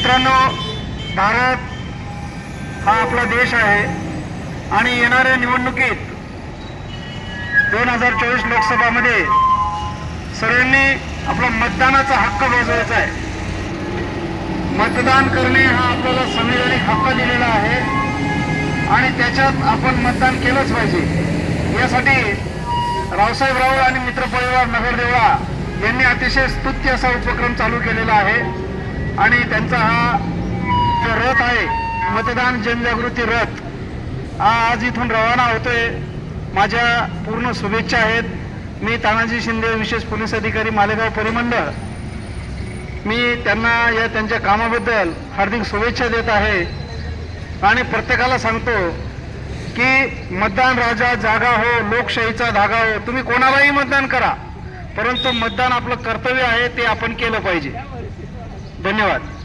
मित्रांनो भारत हा आपला देश आहे आणि येणाऱ्या निवडणुकीत दोन हजार चोवीस लोकसभामध्ये सर्वांनी आपला मतदानाचा हक्क बजावायचा आहे. मतदान करणे हा आपल्याला संविधानिक हक्क दिलेला आहे आणि त्याच्यात आपण मतदान केलंच पाहिजे. यासाठी रावसाहेब राऊळ आणि मित्रपरिवार नगरदेवळा यांनी अतिशय स्तुत्य असा उपक्रम चालू केलेला आहे. आणि त्यांचा हा जो रथ आहे मतदान जनजागृती रथ हा आज इथून रवाना होतोय. माझ्या पूर्ण शुभेच्छा आहेत. मी तानाजी शिंदे विशेष पोलीस अधिकारी मालेगाव परिमंडळ. मी त्यांना या त्यांच्या कामाबद्दल हार्दिक शुभेच्छा देत आहे. आणि प्रत्येकाला सांगतो की मतदान राजा जागा हो लोकशाहीचा धागा हो. तुम्ही कोणालाही मतदान करा परंतु मतदान आपलं कर्तव्य आहे ते आपण केलं पाहिजे. धन्यवाद.